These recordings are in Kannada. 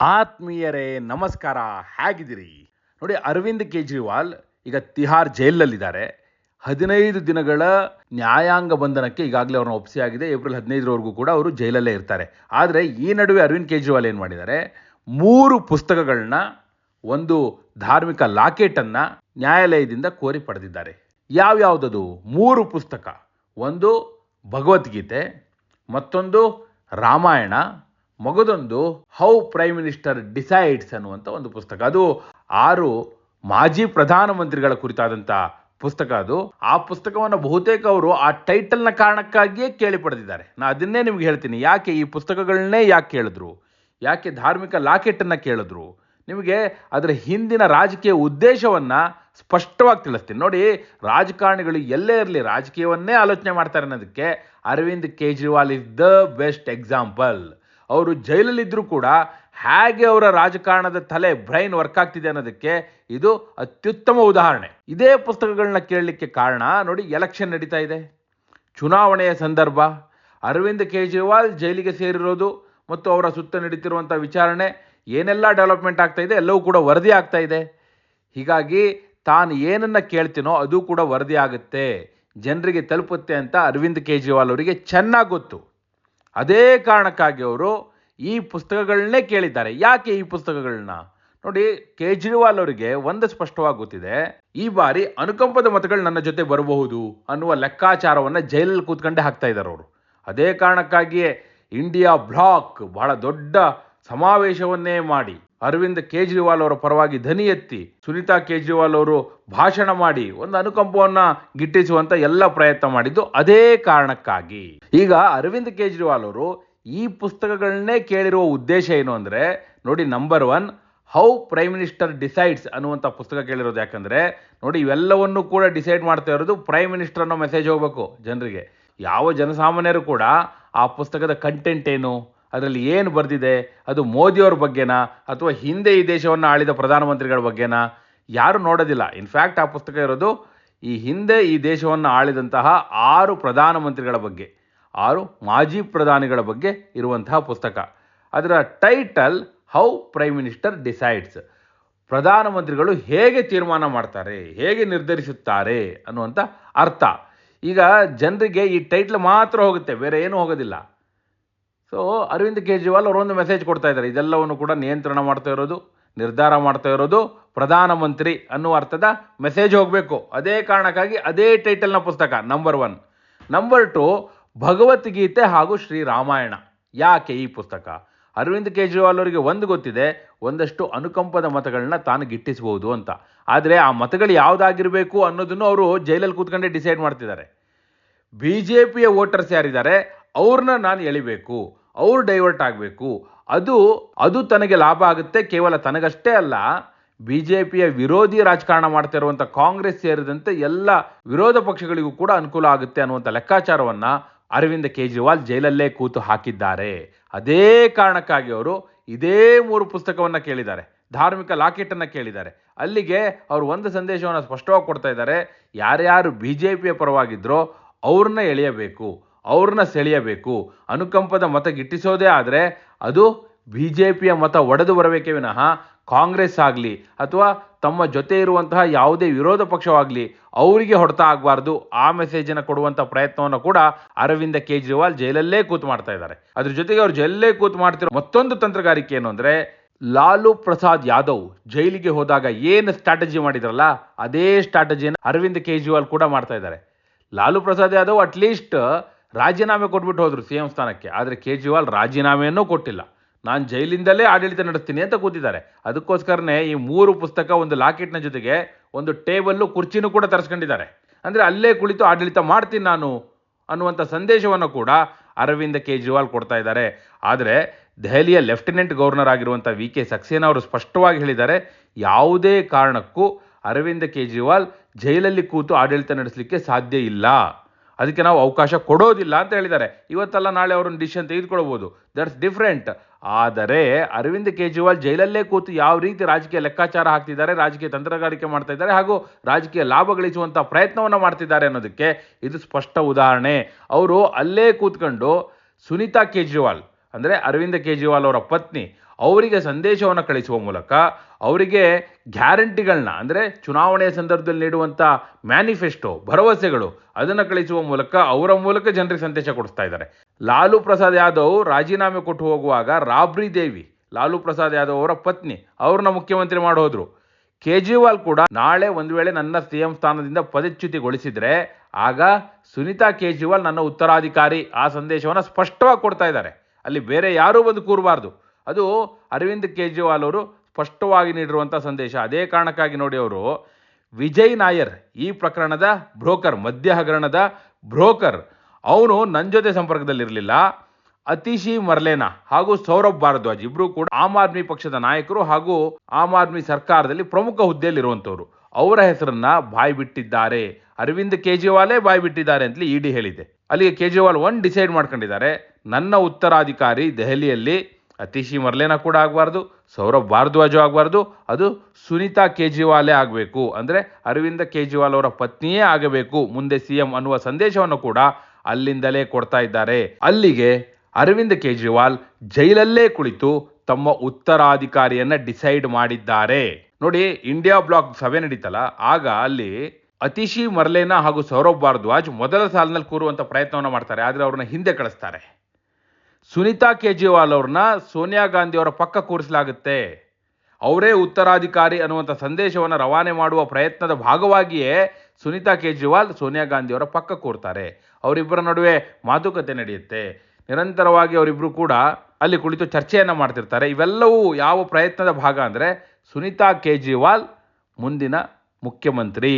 ಆತ್ಮೀಯರೇ, ನಮಸ್ಕಾರ. ಹೇಗಿದ್ದೀರಿ? ನೋಡಿ, ಅರವಿಂದ್ ಕೇಜ್ರಿವಾಲ್ ಈಗ ತಿಹಾರ್ ಜೈಲಲ್ಲಿದ್ದಾರೆ. ಹದಿನೈದು ದಿನಗಳ ನ್ಯಾಯಾಂಗ ಬಂಧನಕ್ಕೆ ಈಗಾಗಲೇ ಅವ್ರನ್ನ ಒಪ್ಪಿಸಿಯಾಗಿದೆ ಏಪ್ರಿಲ್ ಹದಿನೈದರವರೆಗೂ ಕೂಡ ಅವರು ಜೈಲಲ್ಲೇ ಇರ್ತಾರೆ. ಆದರೆ ಈ ನಡುವೆ ಅರವಿಂದ್ ಕೇಜ್ರಿವಾಲ್ ಏನು ಮಾಡಿದ್ದಾರೆ? ಮೂರು ಪುಸ್ತಕಗಳನ್ನ, ಒಂದು ಧಾರ್ಮಿಕ ಲಾಕೆಟನ್ನು ನ್ಯಾಯಾಲಯದಿಂದ ಕೋರಿ ಪಡೆದಿದ್ದಾರೆ. ಯಾವ್ಯಾವುದದು? ಮೂರು ಪುಸ್ತಕ. ಒಂದು ಭಗವದ್ಗೀತೆ, ಮತ್ತೊಂದು ರಾಮಾಯಣ ಮಗದೊಂದು ಹೌ ಪ್ರೈಮ್ ಮಿನಿಸ್ಟರ್ ಡಿಸೈಡ್ಸ್ ಅನ್ನುವಂಥ ಒಂದು ಪುಸ್ತಕ. ಅದು ಆರು ಮಾಜಿ ಪ್ರಧಾನಮಂತ್ರಿಗಳ ಕುರಿತಾದಂಥ ಪುಸ್ತಕ ಅದು. ಆ ಪುಸ್ತಕವನ್ನು ಬಹುತೇಕ ಅವರು ಆ ಟೈಟಲ್ನ ಕಾರಣಕ್ಕಾಗಿಯೇ ಕೇಳಿ ಪಡೆದಿದ್ದಾರೆ. ನಾ ಅದನ್ನೇ ನಿಮ್ಗೆ ಹೇಳ್ತೀನಿ. ಯಾಕೆ ಈ ಪುಸ್ತಕಗಳನ್ನೇ ಯಾಕೆ ಕೇಳಿದ್ರು? ಯಾಕೆ ಧಾರ್ಮಿಕ ಲಾಕೆಟನ್ನು ಕೇಳಿದ್ರು? ನಿಮಗೆ ಅದರ ಹಿಂದಿನ ರಾಜಕೀಯ ಉದ್ದೇಶವನ್ನು ಸ್ಪಷ್ಟವಾಗಿ ತಿಳಿಸ್ತೀನಿ. ನೋಡಿ, ರಾಜಕಾರಣಿಗಳು ಎಲ್ಲೇ ಇರಲಿ, ರಾಜಕೀಯವನ್ನೇ ಆಲೋಚನೆ ಮಾಡ್ತಾರೆ ಅನ್ನೋದಕ್ಕೆ Arvind Kejriwal is the best example ಅವರು ಜೈಲಲ್ಲಿದ್ದರೂ ಕೂಡ ಹೇಗೆ ಅವರ ರಾಜಕಾರಣದ ತಲೆ ಬ್ರೈನ್ ವರ್ಕ್ ಆಗ್ತಿದೆ ಅನ್ನೋದಕ್ಕೆ ಇದು ಅತ್ಯುತ್ತಮ ಉದಾಹರಣೆ. ಇದೇ ಪುಸ್ತಕಗಳನ್ನ ಕೇಳಲಿಕ್ಕೆ ಕಾರಣ ನೋಡಿ ಎಲೆಕ್ಷನ್ ನಡೀತಾ ಇದೆ. ಚುನಾವಣೆಯ ಸಂದರ್ಭ, ಅರವಿಂದ್ ಕೇಜ್ರಿವಾಲ್ ಜೈಲಿಗೆ ಸೇರಿರೋದು ಮತ್ತು ಅವರ ಸುತ್ತ ನಡೀತಿರುವಂಥ ವಿಚಾರಣೆ, ಏನೆಲ್ಲ ಡೆವಲಪ್ಮೆಂಟ್ ಆಗ್ತಾ ಇದೆ, ಎಲ್ಲವೂ ಕೂಡ ವರದಿ ಆಗ್ತಾ ಇದೆ. ಹೀಗಾಗಿ ತಾನು ಏನನ್ನು ಕೇಳ್ತೀನೋ ಅದು ಕೂಡ ವರದಿ ಆಗುತ್ತೆ. ಜನರಿಗೆ ತಲುಪುತ್ತೆ ಅಂತ ಅರವಿಂದ್ ಕೇಜ್ರಿವಾಲ್ ಅವರಿಗೆ ಚೆನ್ನಾಗಿ ಗೊತ್ತು. ಅದೇ ಕಾರಣಕ್ಕಾಗಿ ಅವರು ಈ ಪುಸ್ತಕಗಳನ್ನೇ ಕೇಳಿದ್ದಾರೆ. ಯಾಕೆ ಈ ಪುಸ್ತಕಗಳನ್ನ? ನೋಡಿ, ಕೇಜ್ರಿವಾಲ್ ಅವರಿಗೆ ಒಂದು ಸ್ಪಷ್ಟವಾಗಿ ಗೊತ್ತಿದೆ. ಈ ಬಾರಿ ಅನುಕಂಪದ ಮತಗಳು ನನ್ನ ಜೊತೆ ಬರಬಹುದು ಅನ್ನುವ ಲೆಕ್ಕಾಚಾರವನ್ನು ಜೈಲಲ್ಲಿ ಕೂತ್ಕೊಂಡೇ ಹಾಕ್ತಾ ಇದ್ದಾರೆ ಅವರು. ಅದೇ ಕಾರಣಕ್ಕಾಗಿಯೇ ಇಂಡಿಯಾ ಬ್ಲಾಕ್ ಬಹಳ ದೊಡ್ಡ ಸಮಾವೇಶವನ್ನೇ ಮಾಡಿ ಅರವಿಂದ್ ಕೇಜ್ರಿವಾಲ್ ಅವರ ಪರವಾಗಿ ಧ್ವನಿ ಎತ್ತಿ ಸುನೀತಾ ಕೇಜ್ರಿವಾಲ್ ಅವರು ಭಾಷಣ ಮಾಡಿ ಒಂದು ಅನುಕಂಪವನ್ನು ಗಿಟ್ಟಿಸುವಂತ ಎಲ್ಲ ಪ್ರಯತ್ನ ಮಾಡಿದ್ದು ಅದೇ ಕಾರಣಕ್ಕಾಗಿ. ಈಗ ಅರವಿಂದ್ ಕೇಜ್ರಿವಾಲ್ ಅವರು ಈ ಪುಸ್ತಕಗಳನ್ನೇ ಕೇಳಿರುವ ಉದ್ದೇಶ ಏನು ಅಂದ್ರೆ, ನೋಡಿ number one how prime minister decides ಅನ್ನುವಂಥ ಪುಸ್ತಕ ಕೇಳಿರೋದು ಯಾಕಂದ್ರೆ, ನೋಡಿ ಇವೆಲ್ಲವನ್ನು ಕೂಡ ಡಿಸೈಡ್ ಮಾಡ್ತಾ ಇರೋದು ಪ್ರೈಮ್ ಮಿನಿಸ್ಟರ್ ಅನ್ನೋ ಮೆಸೇಜ್ ಹೋಗಬೇಕು ಜನರಿಗೆ. ಯಾವ ಜನಸಾಮಾನ್ಯರು ಕೂಡ ಆ ಪುಸ್ತಕದ ಕಂಟೆಂಟ್ ಏನು ಅದರಲ್ಲಿ ಏನು ಬರೆದಿದೆ? ಅದು ಮೋದಿಯವ್ರ ಬಗ್ಗೆನಾ? ಅಥವಾ ಹಿಂದೆ ಈ ದೇಶವನ್ನು ಆಳಿದ ಪ್ರಧಾನಮಂತ್ರಿಗಳ ಬಗ್ಗೆನಾ? ಯಾರು ನೋಡೋದಿಲ್ಲ. ಇನ್ಫ್ಯಾಕ್ಟ್ ಆ ಪುಸ್ತಕ ಇರೋದು ಈ ಹಿಂದೆ ಈ ದೇಶವನ್ನು ಆಳಿದಂತಹ ಆರು ಪ್ರಧಾನಮಂತ್ರಿಗಳ ಬಗ್ಗೆ, ಆರು ಮಾಜಿ ಪ್ರಧಾನಿಗಳ ಬಗ್ಗೆ ಇರುವಂತಹ ಪುಸ್ತಕ. ಅದರ title how prime minister decides ಪ್ರಧಾನಮಂತ್ರಿಗಳು ಹೇಗೆ ತೀರ್ಮಾನ ಮಾಡ್ತಾರೆ, ಹೇಗೆ ನಿರ್ಧರಿಸುತ್ತಾರೆ ಅನ್ನುವಂಥ ಅರ್ಥ. ಈಗ ಜನರಿಗೆ ಈ ಟೈಟ್ಲ್ ಮಾತ್ರ ಹೋಗುತ್ತೆ, ಬೇರೆ ಏನೂ ಹೋಗೋದಿಲ್ಲ. ಸೊ ಅರವಿಂದ್ ಕೇಜ್ರಿವಾಲ್ ಅವರೊಂದು ಮೆಸೇಜ್ ಕೊಡ್ತಾ ಇದ್ದಾರೆ. ಇದೆಲ್ಲವನ್ನು ಕೂಡ ನಿಯಂತ್ರಣ ಮಾಡ್ತಾ ಇರೋದು, ನಿರ್ಧಾರ ಮಾಡ್ತಾ ಇರೋದು ಪ್ರಧಾನಮಂತ್ರಿ ಅನ್ನುವ ಅರ್ಥದ ಮೆಸೇಜ್ ಹೋಗಬೇಕು. ಅದೇ ಕಾರಣಕ್ಕಾಗಿ ಅದೇ ಟೈಟಲ್ನ ಪುಸ್ತಕ number one number two Bhagavad Gita ಹಾಗೂ ಶ್ರೀ ರಾಮಾಯಣ. ಯಾಕೆ ಈ ಪುಸ್ತಕ? ಅರವಿಂದ್ ಕೇಜ್ರಿವಾಲ್ ಅವರಿಗೆ ಒಂದು ಗೊತ್ತಿದೆ, ಒಂದಷ್ಟು ಅನುಕಂಪದ ಮತಗಳನ್ನ ತಾನು ಗಿಟ್ಟಿಸಬಹುದು ಅಂತ. ಆದರೆ ಆ ಮತಗಳು ಯಾವುದಾಗಿರಬೇಕು ಅನ್ನೋದನ್ನು ಅವರು ಜೈಲಲ್ಲಿ ಕೂತ್ಕೊಂಡೇ ಡಿಸೈಡ್ ಮಾಡ್ತಿದ್ದಾರೆ. ಬಿ ಜೆ ಪಿಯ ವೋಟರ್ಸ್ ಯಾರಿದ್ದಾರೆ ಅವ್ರನ್ನ ನಾನು ಎಳಿಬೇಕು. ಅವ್ರು ಡೈವರ್ಟ್ ಆಗಬೇಕು. ಅದು ಅದು ತನಗೆ ಲಾಭ ಆಗುತ್ತೆ, ಕೇವಲ ತನಗಷ್ಟೇ ಅಲ್ಲ. ಬಿ ಜೆ ಪಿಯ ವಿರೋಧಿ ರಾಜಕಾರಣ ಮಾಡ್ತಾ ಇರುವಂಥ ಕಾಂಗ್ರೆಸ್ ಸೇರಿದಂತೆ ಎಲ್ಲ ವಿರೋಧ ಪಕ್ಷಗಳಿಗೂ ಕೂಡ ಅನುಕೂಲ ಆಗುತ್ತೆ ಅನ್ನುವಂಥ ಲೆಕ್ಕಾಚಾರವನ್ನು ಅರವಿಂದ್ ಕೇಜ್ರಿವಾಲ್ ಜೈಲಲ್ಲೇ ಕೂತು ಹಾಕಿದ್ದಾರೆ. ಅದೇ ಕಾರಣಕ್ಕಾಗಿ ಅವರು ಇದೇ ಮೂರು ಪುಸ್ತಕವನ್ನು ಕೇಳಿದ್ದಾರೆ. ಧಾರ್ಮಿಕ ಲಾಕೆಟನ್ನು ಕೇಳಿದ್ದಾರೆ. ಅಲ್ಲಿಗೆ ಅವರು ಒಂದು ಸಂದೇಶವನ್ನು ಸ್ಪಷ್ಟವಾಗಿ ಕೊಡ್ತಾ ಇದ್ದಾರೆ. ಯಾರ್ಯಾರು ಬಿ ಜೆ ಪಿಯ ಪರವಾಗಿದ್ರೋ ಅವ್ರನ್ನ ಎಳೆಯಬೇಕು. ಅವ್ರನ್ನ ಸೆಳೆಯಬೇಕು. ಅನುಕಂಪದ ಮತ ಗಿಟ್ಟಿಸೋದೇ ಆದರೆ ಅದು ಬಿ ಜೆ ಪಿಯ ಮತ ಒಡೆದು ಬರಬೇಕೇ ವಿನಃ ಕಾಂಗ್ರೆಸ್ ಆಗಲಿ ಅಥವಾ ತಮ್ಮ ಜೊತೆ ಇರುವಂತಹ ಯಾವುದೇ ವಿರೋಧ ಪಕ್ಷವಾಗಲಿ ಅವರಿಗೆ ಹೊಡೆತ ಆಗಬಾರ್ದು. ಆ ಮೆಸೇಜನ್ನು ಕೊಡುವಂಥ ಪ್ರಯತ್ನವನ್ನು ಕೂಡ ಅರವಿಂದ ಕೇಜ್ರಿವಾಲ್ ಜೈಲಲ್ಲೇ ಕೂತು ಮಾಡ್ತಾ ಇದ್ದಾರೆ. ಅದ್ರ ಜೊತೆಗೆ ಅವರು ಜೈಲಲ್ಲೇ ಕೂತು ಮಾಡ್ತಿರೋ ಮತ್ತೊಂದು ತಂತ್ರಗಾರಿಕೆ ಏನು ಅಂದರೆ ಲಾಲು ಪ್ರಸಾದ್ ಯಾದವ್ ಜೈಲಿಗೆ ಹೋದಾಗ ಏನು ಸ್ಟ್ರಾಟಜಿ ಮಾಡಿದ್ರಲ್ಲ ಅದೇ ಸ್ಟ್ರಾಟಜಿಯನ್ನು ಅರವಿಂದ್ ಕೇಜ್ರಿವಾಲ್ ಕೂಡ ಮಾಡ್ತಾ ಇದ್ದಾರೆ. ಲಾಲು ಪ್ರಸಾದ್ ಯಾದವ್ ಅಟ್ಲೀಸ್ಟ್ ರಾಜೀನಾಮೆ ಕೊಟ್ಬಿಟ್ಟು ಹೋದರು ಸಿ ಸ್ಥಾನಕ್ಕೆ. ಆದರೆ ಕೇಜ್ರಿವಾಲ್ ರಾಜೀನಾಮೆಯನ್ನು ಕೊಟ್ಟಿಲ್ಲ. ನಾನು ಜೈಲಿಂದಲೇ ಆಡಳಿತ ನಡೆಸ್ತೀನಿ ಅಂತ ಕೂತಿದ್ದಾರೆ. ಅದಕ್ಕೋಸ್ಕರನೇ ಈ ಮೂರು ಪುಸ್ತಕ ಒಂದು ಲಾಕೆಟ್ನ ಜೊತೆಗೆ ಒಂದು ಟೇಬಲ್ಲು ಕುರ್ಚಿನೂ ಕೂಡ ತರಿಸ್ಕೊಂಡಿದ್ದಾರೆ. ಅಂದರೆ ಅಲ್ಲೇ ಕುಳಿತು ಆಡಳಿತ ಮಾಡ್ತೀನಿ ನಾನು ಅನ್ನುವಂಥ ಸಂದೇಶವನ್ನು ಕೂಡ ಅರವಿಂದ ಕೇಜ್ರಿವಾಲ್ ಕೊಡ್ತಾ ಇದ್ದಾರೆ. ಆದರೆ ದೆಹಲಿಯ ಲೆಫ್ಟಿನೆಂಟ್ ಗವರ್ನರ್ ಆಗಿರುವಂಥ ವಿ ಕೆ ಸಕ್ಸೇನಾ ಅವರು ಸ್ಪಷ್ಟವಾಗಿ ಹೇಳಿದ್ದಾರೆ, ಯಾವುದೇ ಕಾರಣಕ್ಕೂ ಅರವಿಂದ ಕೇಜ್ರಿವಾಲ್ ಜೈಲಲ್ಲಿ ಕೂತು ಆಡಳಿತ ನಡೆಸಲಿಕ್ಕೆ ಸಾಧ್ಯ ಇಲ್ಲ. ಅದಕ್ಕೆ ನಾವು ಅವಕಾಶ ಕೊಡೋದಿಲ್ಲ ಅಂತ ಹೇಳಿದ್ದಾರೆ. ಇವತ್ತಲ್ಲ ನಾಳೆ ಅವರನ್ನು ಡಿಸಿಷನ್ ತೆಗೆದುಕೊಳ್ಬೋದು ದಟ್ಸ್ ಡಿಫ್ರೆಂಟ್ ಆದರೆ ಅರವಿಂದ್ ಕೇಜ್ರಿವಾಲ್ ಜೈಲಲ್ಲೇ ಕೂತು ಯಾವ ರೀತಿ ರಾಜಕೀಯ ಲೆಕ್ಕಾಚಾರ ಹಾಕ್ತಿದ್ದಾರೆ, ರಾಜಕೀಯ ತಂತ್ರಗಾರಿಕೆ ಮಾಡ್ತಾ ಇದ್ದಾರೆ ಹಾಗೂ ರಾಜಕೀಯ ಲಾಭ ಗಳಿಸುವಂಥ ಪ್ರಯತ್ನವನ್ನು ಮಾಡ್ತಿದ್ದಾರೆ ಅನ್ನೋದಕ್ಕೆ ಇದು ಸ್ಪಷ್ಟ ಉದಾಹರಣೆ. ಅವರು ಅಲ್ಲೇ ಕೂತ್ಕೊಂಡು ಸುನೀತಾ ಕೇಜ್ರಿವಾಲ್ ಅಂದರೆ ಅರವಿಂದ್ ಕೇಜ್ರಿವಾಲ್ ಅವರ ಪತ್ನಿ ಅವರಿಗೆ ಸಂದೇಶವನ್ನು ಕಳಿಸುವ ಮೂಲಕ ಅವರಿಗೆ ಗ್ಯಾರಂಟಿಗಳನ್ನ, ಅಂದರೆ ಚುನಾವಣೆಯ ಸಂದರ್ಭದಲ್ಲಿ ನೀಡುವಂಥ ಮ್ಯಾನಿಫೆಸ್ಟೋ, ಭರವಸೆಗಳು, ಅದನ್ನು ಕಳಿಸುವ ಮೂಲಕ ಅವರ ಮೂಲಕ ಜನರಿಗೆ ಸಂದೇಶ ಕೊಡಿಸ್ತಾ ಇದ್ದಾರೆ. ಲಾಲು ಪ್ರಸಾದ್ ಯಾದವ್ ರಾಜೀನಾಮೆ ಕೊಟ್ಟು ಹೋಗುವಾಗ ರಾಬ್ರಿ ದೇವಿ, ಲಾಲು ಪ್ರಸಾದ್ ಯಾದವ್ ಅವರ ಪತ್ನಿ, ಅವ್ರನ್ನ ಮುಖ್ಯಮಂತ್ರಿ ಮಾಡಿ ಹೋದ್ರು ಕೇಜ್ರಿವಾಲ್ ಕೂಡ ನಾಳೆ ಒಂದು ವೇಳೆ ನನ್ನ ಸಿ ಎಂ ಸ್ಥಾನದಿಂದ ಪದಚ್ಯುತಿಗೊಳಿಸಿದ್ರೆ, ಆಗ ಸುನಿತಾ ಕೇಜ್ರಿವಾಲ್ ನನ್ನ ಉತ್ತರಾಧಿಕಾರಿ, ಆ ಸಂದೇಶವನ್ನು ಸ್ಪಷ್ಟವಾಗಿ ಕೊಡ್ತಾ ಇದ್ದಾರೆ. ಅಲ್ಲಿ ಬೇರೆ ಯಾರೂ ಬಂದು ಕೂರಬಾರ್ದು. ಅದು ಅರವಿಂದ್ ಕೇಜ್ರಿವಾಲ್ ಅವರು ಸ್ಪಷ್ಟವಾಗಿ ನೀಡಿರುವಂಥ ಸಂದೇಶ. ಅದೇ ಕಾರಣಕ್ಕಾಗಿ ನೋಡಿ ಅವರು, ವಿಜಯ್ ನಾಯರ್ ಈ ಪ್ರಕರಣದ ಬ್ರೋಕರ್ ಮದ್ಯ ಹಗರಣದ ಬ್ರೋಕರ್. ಅವನು ನನ್ನ ಜೊತೆ ಸಂಪರ್ಕದಲ್ಲಿರಲಿಲ್ಲ. ಅತಿಶಿ ಮರ್ಲೇನಾ ಹಾಗೂ ಸೌರಭ್ ಭಾರದ್ವಾಜ್ ಇಬ್ಬರು ಕೂಡ ಆಮ್ ಆದ್ಮಿ ಪಕ್ಷದ ನಾಯಕರು ಹಾಗೂ ಆಮ್ ಆದ್ಮಿ ಸರ್ಕಾರದಲ್ಲಿ ಪ್ರಮುಖ ಹುದ್ದೆಯಲ್ಲಿರುವಂಥವ್ರು. ಅವರ ಹೆಸರನ್ನ ಬಾಯಿ ಬಿಟ್ಟಿದ್ದಾರೆ. ಅರವಿಂದ್ ಕೇಜ್ರಿವಾಲೇ ಬಾಯಿ ಬಿಟ್ಟಿದ್ದಾರೆ ಅಂತಲೇ ಇಡಿ ಹೇಳಿದೆ. ಅಲ್ಲಿಗೆ ಕೇಜ್ರಿವಾಲ್ ಒನ್ ಡಿಸೈಡ್ ಮಾಡ್ಕೊಂಡಿದ್ದಾರೆ. ನನ್ನ ಉತ್ತರಾಧಿಕಾರಿ ದೆಹಲಿಯಲ್ಲಿ ಅತಿಶಿ ಮರ್ಲೇನಾ ಕೂಡ ಆಗಬಾರ್ದು, ಸೌರಭ್ ಭಾರದ್ವಾಜು ಆಗಬಾರ್ದು, ಅದು ಸುನೀತಾ ಕೇಜ್ರಿವಾಲೇ ಆಗಬೇಕು. ಅಂದರೆ ಅರವಿಂದ ಕೇಜ್ರಿವಾಲ್ ಅವರ ಪತ್ನಿಯೇ ಆಗಬೇಕು ಮುಂದೆ ಸಿ ಎಂ ಅನ್ನುವ ಸಂದೇಶವನ್ನು ಕೂಡ ಅಲ್ಲಿಂದಲೇ ಕೊಡ್ತಾ ಇದ್ದಾರೆ. ಅಲ್ಲಿಗೆ ಅರವಿಂದ್ ಕೇಜ್ರಿವಾಲ್ ಜೈಲಲ್ಲೇ ಕುಳಿತು ತಮ್ಮ ಉತ್ತರಾಧಿಕಾರಿಯನ್ನು ಡಿಸೈಡ್ ಮಾಡಿದ್ದಾರೆ. ನೋಡಿ, ಇಂಡಿಯಾ ಬ್ಲಾಕ್ ಸಭೆ ನಡೀತಲ್ಲ, ಆಗ ಅಲ್ಲಿ ಅತಿಶಿ ಮರ್ಲೇನಾ ಹಾಗೂ ಸೌರಭ್ ಭಾರದ್ವಾಜ್ ಮೊದಲ ಸಾಲಿನಲ್ಲಿ ಕೂರುವಂಥ ಪ್ರಯತ್ನವನ್ನು ಮಾಡ್ತಾರೆ, ಆದರೆ ಅವ್ರನ್ನ ಹಿಂದೆ ಕಳಿಸ್ತಾರೆ. ಸುನಿತಾ ಕೇಜ್ರಿವಾಲ್ ಅವ್ರನ್ನ ಸೋನಿಯಾ ಗಾಂಧಿ ಅವರ ಪಕ್ಕ ಕೂರಿಸಲಾಗುತ್ತೆ. ಅವರೇ ಉತ್ತರಾಧಿಕಾರಿ ಅನ್ನುವಂಥ ಸಂದೇಶವನ್ನು ರವಾನೆ ಮಾಡುವ ಪ್ರಯತ್ನದ ಭಾಗವಾಗಿಯೇ ಸುನಿತಾ ಕೇಜ್ರಿವಾಲ್ ಸೋನಿಯಾ ಗಾಂಧಿ ಅವರ ಪಕ್ಕ ಕೂರ್ತಾರೆ. ಅವರಿಬ್ಬರ ನಡುವೆ ಮಾತುಕತೆ ನಡೆಯುತ್ತೆ. ನಿರಂತರವಾಗಿ ಅವರಿಬ್ಬರು ಕೂಡ ಅಲ್ಲಿ ಕುಳಿತು ಚರ್ಚೆಯನ್ನು ಮಾಡ್ತಿರ್ತಾರೆ. ಇವೆಲ್ಲವೂ ಯಾವ ಪ್ರಯತ್ನದ ಭಾಗ ಅಂದರೆ ಸುನಿತಾ ಕೇಜ್ರಿವಾಲ್ ಮುಂದಿನ ಮುಖ್ಯಮಂತ್ರಿ.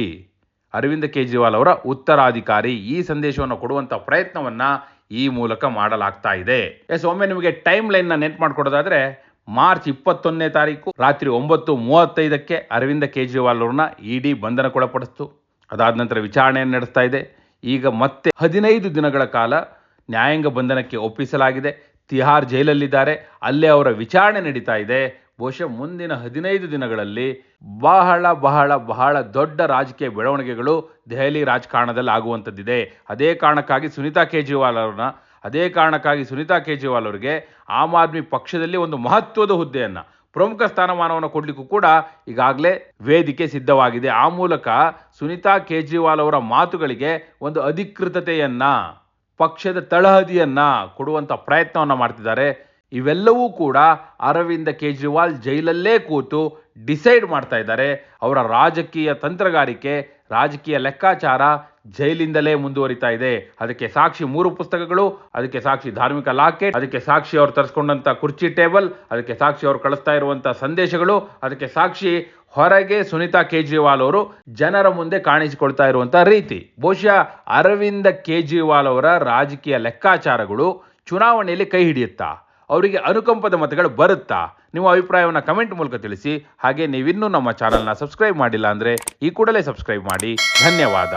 ಅರವಿಂದ ಕೇಜ್ರಿವಾಲ್ ಅವರ ಉತ್ತರಾಧಿಕಾರಿ ಈ ಸಂದೇಶವನ್ನು ಕೊಡುವಂಥ ಪ್ರಯತ್ನವನ್ನ ಈ ಮೂಲಕ ಮಾಡಲಾಗ್ತಾ ಇದೆ. ಎಸ್, ಒಮ್ಮೆ ನಿಮಗೆ ಟೈಮ್ ಲೈನ್ನ ನೆನ್ಪು ಮಾಡ್ಕೊಡೋದಾದ್ರೆ, ಮಾರ್ಚ್ ಇಪ್ಪತ್ತೊಂದನೇ ತಾರೀಕು ರಾತ್ರಿ ಒಂಬತ್ತು ಮೂವತ್ತೈದಕ್ಕೆ ಅರವಿಂದ ಕೇಜ್ರಿವಾಲ್ ಅವ್ರನ್ನ ಇಡಿ ಬಂಧನಕ್ಕೊಳಪಡಿಸ್ತು. ಅದಾದ ನಂತರ ವಿಚಾರಣೆಯನ್ನು ನಡೆಸ್ತಾ ಇದೆ. ಈಗ ಮತ್ತೆ ಹದಿನೈದು ದಿನಗಳ ಕಾಲ ನ್ಯಾಯಾಂಗ ಬಂಧನಕ್ಕೆ ಒಪ್ಪಿಸಲಾಗಿದೆ. ತಿಹಾರ್ ಜೈಲಲ್ಲಿದ್ದಾರೆ. ಅಲ್ಲೇ ಅವರ ವಿಚಾರಣೆ ನಡೀತಾ ಇದೆ. ಬಹುಶಃ ಮುಂದಿನ ಹದಿನೈದು ದಿನಗಳಲ್ಲಿ ಬಹಳ ಬಹಳ ಬಹಳ ದೊಡ್ಡ ರಾಜಕೀಯ ಬೆಳವಣಿಗೆಗಳು ದೆಹಲಿ ರಾಜಕಾರಣದಲ್ಲಿ ಆಗುವಂಥದ್ದಿದೆ. ಅದೇ ಕಾರಣಕ್ಕಾಗಿ ಸುನಿತಾ ಕೇಜ್ರಿವಾಲ್ ಅವ್ರನ್ನ, ಅದೇ ಕಾರಣಕ್ಕಾಗಿ ಸುನೀತಾ ಕೇಜ್ರಿವಾಲ್ ಅವರಿಗೆ ಆಮ್ ಆದ್ಮಿ ಪಕ್ಷದಲ್ಲಿ ಒಂದು ಮಹತ್ವದ ಹುದ್ದೆಯನ್ನು, ಪ್ರಮುಖ ಸ್ಥಾನಮಾನವನ್ನು ಕೊಡಲಿಕ್ಕೂ ಕೂಡ ಈಗಾಗಲೇ ವೇದಿಕೆ ಸಿದ್ಧವಾಗಿದೆ. ಆ ಮೂಲಕ ಸುನಿತಾ ಕೇಜ್ರಿವಾಲ್ ಅವರ ಮಾತುಗಳಿಗೆ ಒಂದು ಅಧಿಕೃತತೆಯನ್ನು, ಪಕ್ಷದ ತಳಹದಿಯನ್ನು ಕೊಡುವಂಥ ಪ್ರಯತ್ನವನ್ನು ಮಾಡ್ತಿದ್ದಾರೆ. ಇವೆಲ್ಲವೂ ಕೂಡ ಅರವಿಂದ ಕೇಜ್ರಿವಾಲ್ ಜೈಲಲ್ಲೇ ಕೂತು ಡಿಸೈಡ್ ಮಾಡ್ತಾ ಇದ್ದಾರೆ. ಅವರ ರಾಜಕೀಯ ತಂತ್ರಗಾರಿಕೆ, ರಾಜಕೀಯ ಲೆಕ್ಕಾಚಾರ ಜೈಲಿಂದಲೇ ಮುಂದುವರಿತಾ ಇದೆ. ಅದಕ್ಕೆ ಸಾಕ್ಷಿ ಮೂರು ಪುಸ್ತಕಗಳು, ಅದಕ್ಕೆ ಸಾಕ್ಷಿ ಧಾರ್ಮಿಕ ಲಾಕೆಟ್, ಅದಕ್ಕೆ ಸಾಕ್ಷಿ ಅವರು ತರಿಸ್ಕೊಂಡಂತ ಕುರ್ಚಿ ಟೇಬಲ್, ಅದಕ್ಕೆ ಸಾಕ್ಷಿ ಅವರು ಕಳಿಸ್ತಾ ಇರುವಂತ ಸಂದೇಶಗಳು, ಅದಕ್ಕೆ ಸಾಕ್ಷಿ ಹೊರಗೆ ಸುನಿತಾ ಕೇಜ್ರಿವಾಲ್ ಅವರು ಜನರ ಮುಂದೆ ಕಾಣಿಸಿಕೊಳ್ತಾ ಇರುವಂತ ರೀತಿ. ಬಹುಶಃ ಅರವಿಂದ ಕೇಜ್ರಿವಾಲ್ ಅವರ ರಾಜಕೀಯ ಲೆಕ್ಕಾಚಾರಗಳು ಚುನಾವಣೆಯಲ್ಲಿ ಕೈ ಹಿಡಿಯುತ್ತಾ? ಅವರಿಗೆ ಅನುಕಂಪದ ಮತಗಳು ಬರುತ್ತಾ? ನಿಮ್ಮ ಅಭಿಪ್ರಾಯವನ್ನು ಕಮೆಂಟ್ ಮೂಲಕ ತಿಳಿಸಿ. ಹಾಗೆ ನೀವಿನ್ನೂ ನಮ್ಮ ಚಾನಲ್ನ ಸಬ್ಸ್ಕ್ರೈಬ್ ಮಾಡಿಲ್ಲ ಅಂದರೆ ಈ ಕೂಡಲೇ ಸಬ್ಸ್ಕ್ರೈಬ್ ಮಾಡಿ. ಧನ್ಯವಾದ.